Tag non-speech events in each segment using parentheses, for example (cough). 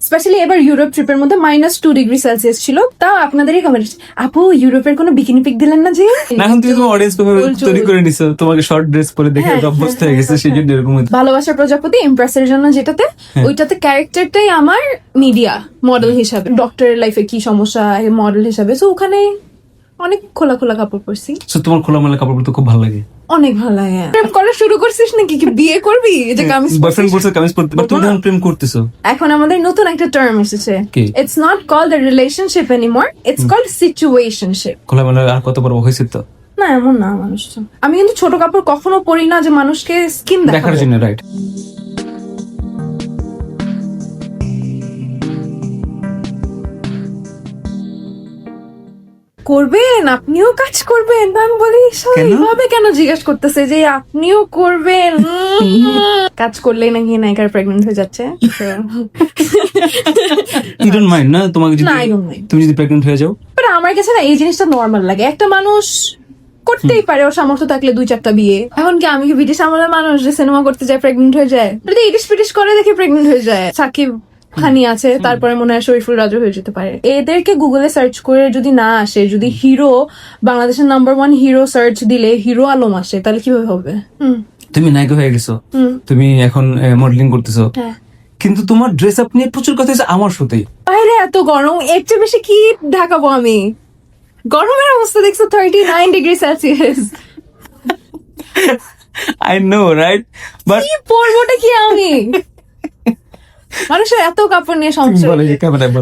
Specially এবার Europe ট্রিপের মধ্যে মাইনাস টু ডিগ্রি সেলসিয়াস ছিল তাও আপনাদেরই কমেন্ট আপু ইউরোপের কোনো বিকিনি পিক দিলেন না যে না এখন তুমি তোমার অডিয়েন্স। তৈরি করে নিছো তোমাকে শর্ট ড্রেস পরে দেখে হ্যাঁ, অভ্যস্ত হ্যাঁ, হয়ে গেছে হ্যাঁ, সেই জন্য এরকম ভালোবাসার প্রজাপতি ইমপ্রেসের জন্য যেটাতে। ওইটাতে ক্যারেক্টারটাই আমার মিডিয়া মডেল হিসাবে ডক্টরের লাইফে কি সমস্যা মডেল হিসাবে সো ওখানে অনেক খোলা খোলা কাপড় পরছি। So, তোমার খোলামেলা কাপড় পরতে খুব ভালো লাগে। অনেক ভালো লাগে। প্রেম করা শুরু করছিস নাকি? কি বিয়ে করবি? যে কামিজ বয়ফ্রেন্ড বলছে কামিজ পরতে বাট তুমি প্রেম করতেছো। এখন আমাদের নতুন একটা টার্ম এসেছে। It's not called a relationship anymore it's called situationship খোলামেলা আর কত বড় হয়েছে তো? না এমন না মানুষ আমি কিন্তু ছোট কাপড় কখনো পরি না যে মানুষকে স্কিন দেখার জন্য রাইট করবেন? আপনিও কাজ করবেন। আমি বলি "সব কেন? এইভাবে কেন জিজ্ঞাসা করতেছে যে আপনিও করবেন? (laughs) কাজ করলে নাকি নায়িকার প্রেগনেন্ট হয়ে যাচ্ছে। ইউ ডোন্ট মাইন্ড না তোমাকে যদি না, I don't mind. তুমি যদি প্রেগনেন্ট হয়ে যাও? বাট আমার কাছে না এই জিনিসটা নর্মাল লাগে। একটা মানুষ করতেই পারে ওর সামর্থ্য থাকলে দুই চারটা বিয়ে। এখন কি আমি কি ব্রিটিশ আমলের মানুষ যে সিনেমা করতে যায় প্রেগনেন্ট হয়ে যায়? যদি ইটিস পিটিস করে দেখে প্রেগনেন্ট হয়ে যায়। সাকিব খানি আছে তারপরে মনে হয় শরীফুল রাজু হয়ে যেতে পারে। এদেরকে গুগলে সার্চ করে যদি না আসে যদি হিরো বাংলাদেশের নাম্বার ওয়ান হিরো সার্চ দিলে হিরো আলম আসে তাহলে কীভাবে হবে? তুমি নায়িকা হয়ে গেছো। তুমি এখন মডেলিং করতেছো। হ্যাঁ। কিন্তু তোমার ড্রেস আপ নিয়ে প্রচুর কথা হয়েছে আমার সাথেই বাইরে এত গরম। এর চেয়ে বেশি কি ঢাকাবো আমি? গরমের অবস্থা দেখছ thirty nine degree Celsius I know right but কি পরবোটা কি আমি? মানুষের এত কাপড় নিয়ে সমস্যা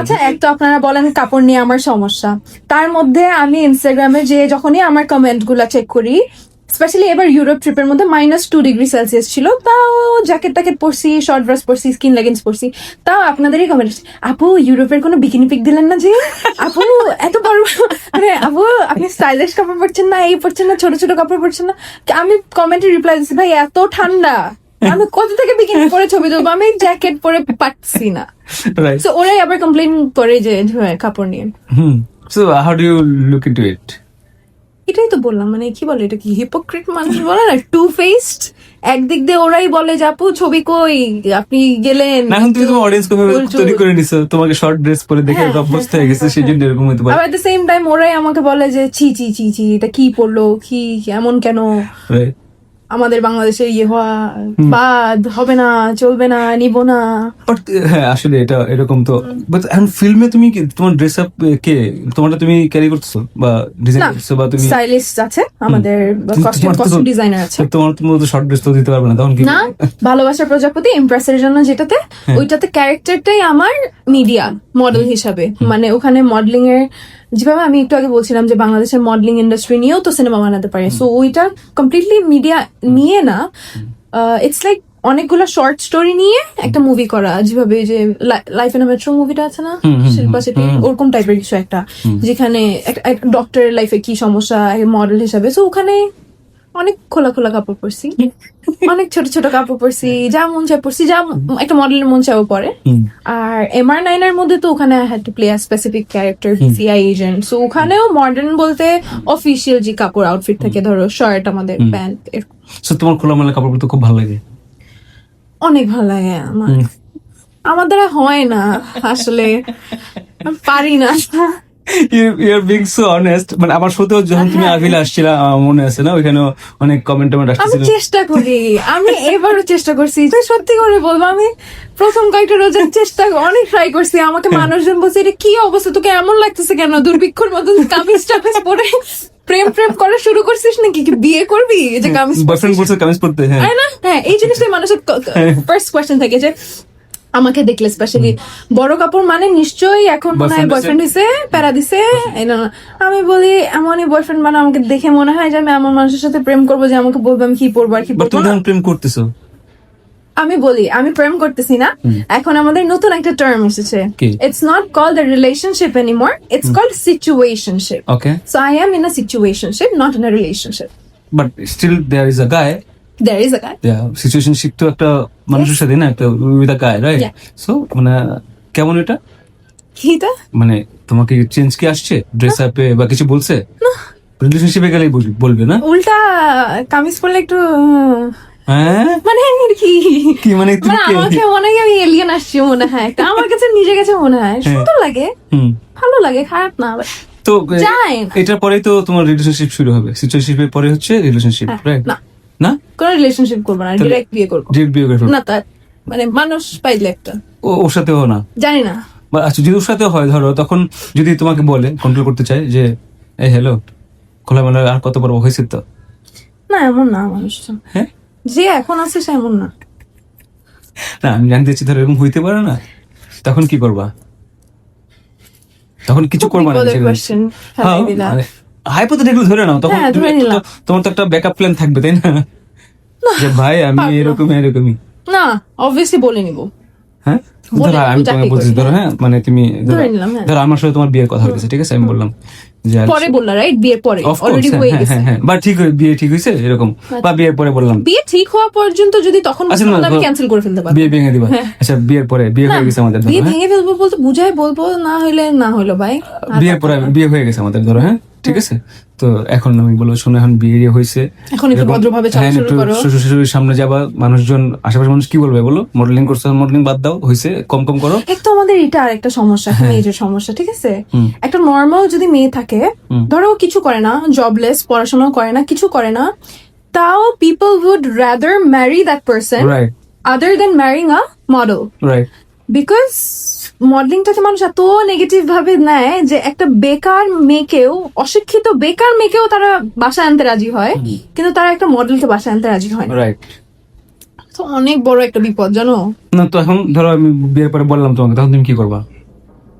আচ্ছা এক তো আপনারা বলেন কাপড় নিয়ে আমার সমস্যা। তার মধ্যে আমি ইনস্টাগ্রামে যে যখনই আমার কমেন্টগুলা চেক করি স্পেশালি এবার ইউরোপ ট্রিপের মধ্যে মাইনাস টু ডিগ্রি সেলসিয়াস ছিল তাও জ্যাকেট ট্যাকেট পরছি শর্ট ড্রেস পরছি স্কিন লেগিংস পরছি তাও আপনাদেরই কমেন্ট আপু ইউরোপের কোনো বিকিনি পিক দিলেন না যে? আপু এত বড় মানে আপু আপনি স্টাইলিশ কাপড় পরছেন না এই পরছেন না ছোট ছোট কাপড় পরছেন না? আমি কমেন্টে রিপ্লাই দিচ্ছি ভাই এত ঠান্ডা। আমি কোথা থেকে বিকিনি পরে ছবি তুলবো? আমি জ্যাকেট পরে পাচ্ছি না। তো ওরাই আবার কমপ্লেন করে যে হ্যাঁ, কাপড় নিয়ে। হুম। So how do you look into it এটাই তো বললাম মানে কি বলে এটা কি হিপোক্রিট মানুষ বলে না? টু ফেসড একদিক দিয়ে ওরাই বলে যে আপু ছবি কই? আপনি গেলেন। এখন তুমি তোমার অডিয়েন্স চুল। তৈরি করে নিছো। তোমাকে শর্ট ড্রেস পরে দেখে হ্যাঁ, অভ্যস্ত হ্যাঁ, হয়ে গেছে সেই জন্য এরকম হতে পারে। এট দ্য সেম টাইম ওরাই আমাকে বলে যে ছি ছি ছি ছি এটা কি পড়ল কি এমন কেন? আমাদের বাংলাদেশে ইয়ে হওয়া বাদ হবে না চলবে না নিব না। But, হ্যাঁ আসলে এটা এরকম তো। বাট এখন ফিল্মে তুমি কি তোমার ড্রেস আপ কে? তোমারটা তুমি ক্যারি করতেছো? বা ডিজাইন করছ বা তুমি স্টাইলিস্ট আছে আমাদের কস্টিউম কস্টিউম ডিজাইনার আছে। তোমার তোমার তো শর্ট ড্রেস তো দিতে পারবে না তখন কি না ভালোবাসার প্রজাপতি ইমপ্রেসের জন্য যেটাতে হ্যাঁ। ওইটাতে ক্যারেক্টারটাই আমার মিডিয়া মডেল হিসাবে। মানে ওখানে মডেলিং এর যেভাবে আমি একটু আগে বলছিলাম যে বাংলাদেশের মডেলিং ইন্ডাস্ট্রি নিয়েও তো সিনেমা বানাতে পারে। সো ওইটা কমপ্লিটলি মিডিয়া নিয়ে না ইটস লাইক অনেকগুলো শর্ট স্টোরি নিয়ে একটা মুভি করা। যেভাবে যে লাইফ ইন মেট্রো মুভিটা আছে না? শিল্পা সেটি ওরকম টাইপের কিছু একটা। যেখানে ডক্টরের লাইফে কি সমস্যা মডেল হিসাবে। সো ওখানে অনেক খোলা খোলা কাপড় পরছি। (laughs) অনেক ছোট ছোট কাপড় পরছি যা মন চায় পরছি যা একটা মডেলের মন চাও পরে। হুম। আর এমআর নাইনের মধ্যে তো ওখানে I had to play a specific character CI agent so ওখানেও মডার্ন বলতে অফিসিয়াল যে কাপড় আউটফিট থাকে ধরো শার্ট আমাদের প্যান্ট সো তোমার খোলামেলা কাপড় পরতে খুব ভালো লাগে? অনেক ভালো লাগে আমার। আমার দ্বারা হয় না আসলে। পারি না। ইউর বিং সো অনেস্ট মানে আমার সাথেও যখন তুমি হ্যাঁ। আসছিল মনে আছে না ওইখানে অনেক কমেন্ট টমেন্ট আমি চেষ্টা করি। আমি এবারও চেষ্টা করছি। সত্যি করে বলব আমি প্রথম কয়েকটা রোজার চেষ্টা অনেক ট্রাই করছি। আমাকে মানুষজন বলছে এটা কি অবস্থা? তোকে এমন লাগতেছে কেন? দুর্ভিক্ষর মতন কামিজ টামিজ পরে প্রেম প্রেম করা শুরু করছিস নাকি? কি বিয়ে করবি? এই যে কামিজ বয়ফ্রেন্ড বলছে কামিজ হ্যাঁ। না? হ্যাঁ এই জিনিসটাই মানুষের ফার্স্ট কোয়েশ্চেন থাকে যে আমাকে দেখলে স্পেশালি বড় কাপড় মানে নিশ্চয়ই এখন মনে হয় বয়ফ্রেন্ড দিছে প্যারা দিছে। আমি বলি এমনই বয়ফ্রেন্ড মানে আমাকে দেখে মনে হয় যে আমি এমন মানুষের সাথে প্রেম করব যে আমাকে বলবে আমি কি পরবো আর কি পরবো প্রেম করতেছো? আমি বলি আমি প্রেম করতেছি না। এখন আমাদের নতুন একটা টার্ম এসেছে। It's not called a relationship anymore it's called situationship okay so I am in a situationship not in a relationship but still there is a guy there is a guy situationship তো একটা মানুষের সাথে না? একটা with a গায় right so মানে কেমন এটা? কিটা মানে তোমাকে চেঞ্জ কি আসছে? ড্রেস আপে বা কিছু বলছে? রিলেশনশিপে গেলেই বল- বলবে না? উল্টা কামিজ পরলে একটু হ্যাঁ? মানে কি? কি মানে তুমি মানে আমাকে মনে হয় আমি এলিয়েন আসছি মনে হয় আমার কাছে নিজে কাছে মনে হয়। হ্যাঁ। সুন্দর লাগে। হুম। ভালো লাগে খারাপ না তো এটার পরেই তো তোমার রিলেশনশিপ শুরু হবে। সিচুয়েশনশিপের পরে হচ্ছে রিলেশনশিপ হ্যাঁ, রাইট না। না? কোনো রিলেশনশিপ করব না ডিরেক্ট বিয়ে করব। ডিরেক্ট বিয়ে করে না তার মানে মানুষ পাইলে একটা। ও- ওর সাথেও না? জানি না। আচ্ছা যদি ওর সাথে হয় ধরো তখন যদি তোমাকে বলে কন্ট্রোল করতে চায় যে এই হ্যালো খোলামেলা আর কত বড় হয়েছে তো? না এমন না মানুষজন হ্যাঁ? যে এখন আছে সে এমন না। না আমি জানতে চাচ্ছি ধরো এরকম হইতে পারে না? তখন কি করবা? তখন কিছু করবা না হ্যাঁ, মানে ধরে নাও তখন হ্যাঁ, তোমার তো একটা ব্যাকআপ প্ল্যান থাকবে তাই না? যে ভাই আমি না। এরকমই না অবভিয়াসলি বলে নিব। হ্যাঁ? ধরো আমি তোমাকে বলছি ধরো হ্যাঁ? মানে তুমি ধরো হ্যাঁ। ধরো আমার সাথে তোমার বিয়ের কথা হয়েছে ঠিক আছে? আমি বললাম পরে বললা রাইট বিয়ের পরে। অলরেডি হ্যাঁ, হয়ে গেছে। বা ঠিক বিয়ে ঠিক হয়েছে এরকম। বা বিয়ের পরে বললাম। বিয়ে ঠিক হওয়া পর্যন্ত যদি তখন আচ্ছা, আমি ক্যান্সেল করে ফেলতে পারব। বিয়ে ভেঙে দিবা। আচ্ছা বিয়ের পরে বিয়ে হয়ে গেছে আমাদের ধরো বিয়ে ভেঙে ফেলব বলতে বুঝাই বলব না হইলে না হইল ভাই। বিয়ের পরে বিয়ে হয়ে গেছে আমাদের ধরো হ্যাঁ? ঠিক আছে? তো এখন আমি বলব শোনো এখন বিয়ে হয়েছে। এখন একটু ভদ্রভাবে হ্যাঁ, একটু। শ্বশুর শাশুড়ির সামনে যাবা মানুষজন আশেপাশে মানুষ কি বলবে বলো? মডেলিং করছ মডেলিং বাদ দাও হয়েছে কম কম করো। এক তো আমাদের এটা আরেকটা সমস্যা মেয়েদের সমস্যা ঠিক আছে? হ্যাঁ। একটা নর্মাল যদি মেয়ে থাকে। ধরো কিছু করে না জবলেস পড়াশোনা করে না কিছু করে না তাও people would rather marry that person right other than marrying a model right because মডেলিংটাকে মানুষ এত নেগেটিভ ভাবে নেয় যে একটা বেকার মেয়েকেও অশিক্ষিত বেকার মেয়েকেও তারা বাসায় আনতে রাজি হয় কিন্তু তারা একটা মডেলকে বাসায় আনতে রাজি হয় রাইট তো অনেক বড় একটা বিপদ জানো? না তো এখন ধরো আমি বিয়ের পরে বললাম তোমাকে তখন তুমি কি করবা?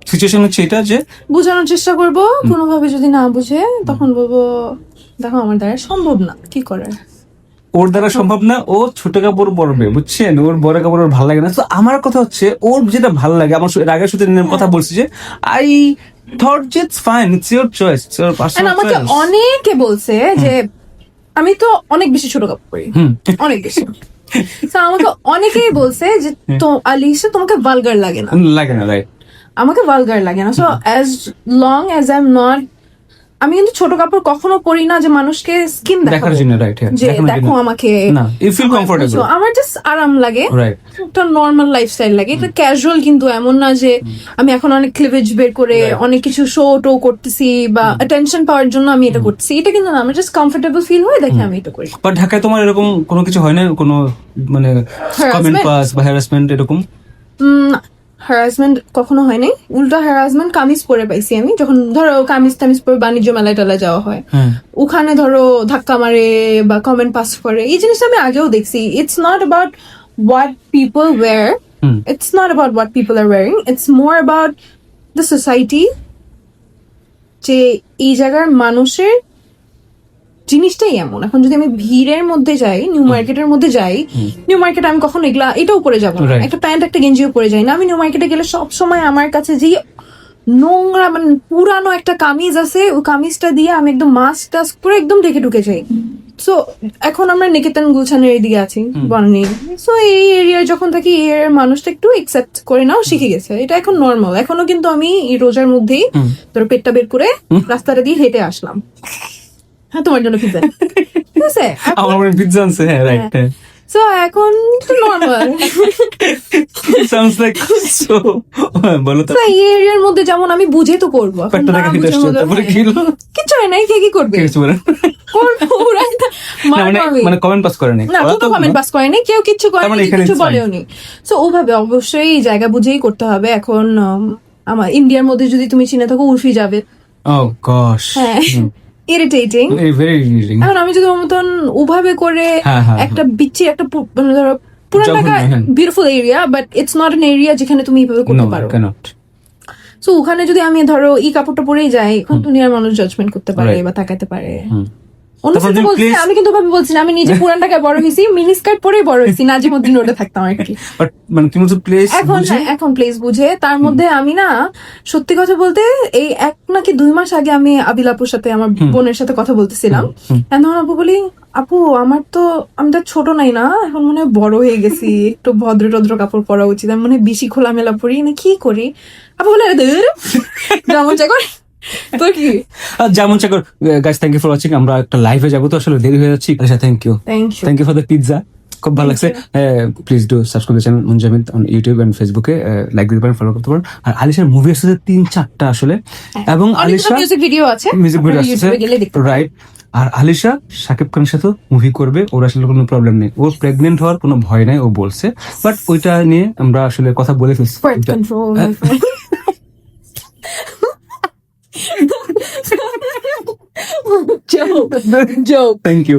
সিচুয়েশন হচ্ছে এটা যে বোঝানোর চেষ্টা করব কোনোভাবে যদি না বুঝে তখন বলব দেখো আমার দ্বারা সম্ভব না কি করার? ওর দ্বারা সম্ভব না ও ছোট কাপড় পরবে বুঝছেন? ওর বড় কাপড় ওর ভালো লাগে না। তো আমার কথা হচ্ছে ওর যেটা ভালো লাগে আমার এর আগের সাথে কথা বলছি যে I thought it's fine it's your choice it's your personal আমাকে অনেকে বলছে যে আমি তো অনেক বেশি ছোট কাপড় পরি। হুম। অনেক বেশি। আমাকে অনেকেই বলছে যে তো আলিশা তোমাকে ভালগার লাগে না। লাগে না রাইট আমাকে ভালগার লাগে না। So as long as I am not আমি কিন্তু ছোট কাপড় কখনো পরি না যে মানুষকে স্কিন দেখার জন্য রাইট হ্যাঁ যে দেখো আমাকে না ইউ ফিল কমফোর্টেবল আমার জাস্ট আরাম লাগে। একটা নর্মাল লাইফস্টাইল লাগে। এটা ক্যাজুয়াল কিন্তু এমন না যে আমি এখন অনেক ক্লিভেজ বের করে অনেক কিছু শো টো করতেছি বা অ্যাটেনশন পাওয়ার জন্য আমি এটা করতেছি। এটা কিন্তু না আমি জাস্ট কমফোর্টেবল ফিল হয়ে দেখে আমি এটা করি। বাট ঢাকায় তোমার এরকম কোনো কিছু হয় না? কোনো মানে কমেন্ট? পাস বা হ্যারাসমেন্ট এরকম? হ্যারাসমেন্ট কখনো হয়নি। উল্টো হ্যারাসমেন্ট কামিজ পরে পাইছি আমি যখন ধরো কামিজ টামিজ পরে বাণিজ্য মেলায় টেলায় যাওয়া হয়। হ্যাঁ। ওখানে ধরো ধাক্কা মারে বা কমেন্ট পাস করে এই জিনিসটা আমি আগেও দেখছি। It's not about what people hmm. it's not about what people are wearing it's more about the society যে এই জায়গার মানুষের জিনিসটাই এমন। এখন যদি আমি ভিড়ের মধ্যে যাই নিউ মার্কেটের মধ্যে যাই নিউ মার্কেটে আমি কখনো এগুলা এটাও পরে যাব না। একটা প্যান্ট একটা গেঞ্জিও পরে যাই না। আমি নিউ মার্কেটে গেলে সব সময় আমার কাছে যে নোংরা মানে পুরানো একটা কামিজ আছে ওই কামিজটা দিয়ে আমি একদম মাস্ক টাস্ক করে একদম ঢেকে ঢুকে যাই। সো এখন আমরা নিকেতন গুলছানের এদিকে আছি বনানী। সো এই এরিয়ায় যখন থাকি এই এরিয়ার মানুষটা একটু একসেপ্ট করে নাও শিখে গেছে। এটা এখন নর্মাল এখনও কিন্তু আমি রোজার মধ্যেই। তোর পেটটা বের করে রাস্তাটা দিয়ে হেঁটে আসলাম। হ্যাঁ তোমার জন্য পিজ্জা (laughs) ঠিক আছে? আমার মনে পিৎজা আনছে হ্যাঁ রাইট হ্যাঁ। সো এখন নর্মাল সাউন্ডস লাইক সো বলো তো। এই এরিয়ার মধ্যে যেমন আমি বুঝে তো করব আসছে তারপরে কি হলো কিচ্ছু হয় নাই কে কি করবে? কিছু বলেন করব, ওরা না, মানে মানে কমেন্ট পাস করে নাই না তো কমেন্ট পাস করেনি কেউ কিচ্ছু তার মানে করেনি এখানে কিছু বলেও নি সো ওভাবে অবশ্যই জায়গা বুঝেই করতে হবে। এখন আমার ইন্ডিয়ার মধ্যে যদি তুমি চিনে থাকো উর্ফি যাবে। ও গশ হ্যাঁ। ইরিটেটিং ভেরি ইরিটেটিং এখন আমি যদি মতন ওভাবে করে হ্যাঁ, হ্যাঁ, একটা বিচ্ছি একটা মানে ধরো পুরো ঢাকা হ্যাঁ। Beautiful area but it's not an area যেখানে তুমি এইভাবে করতে পারো। সো ওখানে যদি আমি ধরো এই কাপড়টা পরেই যাই এখন দুনিয়ার মানুষ জাজমেন্ট করতে পারে বা তাকাতে পারে। আমি কিন্তু ভাবে বলছি না আমি নিজে পুরান ঢাকায় বড় হয়েছি মিনি স্কার্ট পরেই বড় হয়েছি নাজিমুদ্দিন রোডে থাকতাম আর কি। মানে তুমি তো প্লেস এখন হ্যাঁ, এখন প্লেস বুঝে। তার মধ্যে আমি না সত্যি কথা বলতে এই এক নাকি দুই মাস আগে আমি আবিল আপুর সাথে আমার বোনের সাথে কথা বলতেছিলাম। এখন আপু বলি আপু আমার তো আমি তো ছোট নাই না এখন মনে হয় বড় হয়ে গেছি (laughs) একটু ভদ্র টদ্র কাপড় পরা উচিত আমি মনে হয় বেশি খোলামেলা পরি না কি করি? আপু বলে (laughs) করে (laughs) তোর কি? যেমন চাকর guys thank you for watching আমরা একটা লাইভে যাব তো আসলে দেরি হয়ে যাচ্ছে। Thank you thank you for the pizza খুব ভালো লাগছে। Please do subscribe channel Munjamid on YouTube and ফেসবুকে লাইক দিতে পারেন ফলো করতে পারেন। আর আলিশার মুভি আসছে তিন চারটা আসলে। এবং আলিশা মিউজিক ভিডিও আছে। মিউজিক ভিডিও আসছে। রাইট আর আলিশা শাকিব খানের সাথে মুভি করবে। ওর আসলে কোনো প্রবলেম নেই। ওর প্রেগনেন্ট হওয়ার কোনো ভয় নাই ও বলছে। বাট ওইটা নিয়ে আমরা আসলে কথা বলে ফেলছি। Joke. Joke. Thank you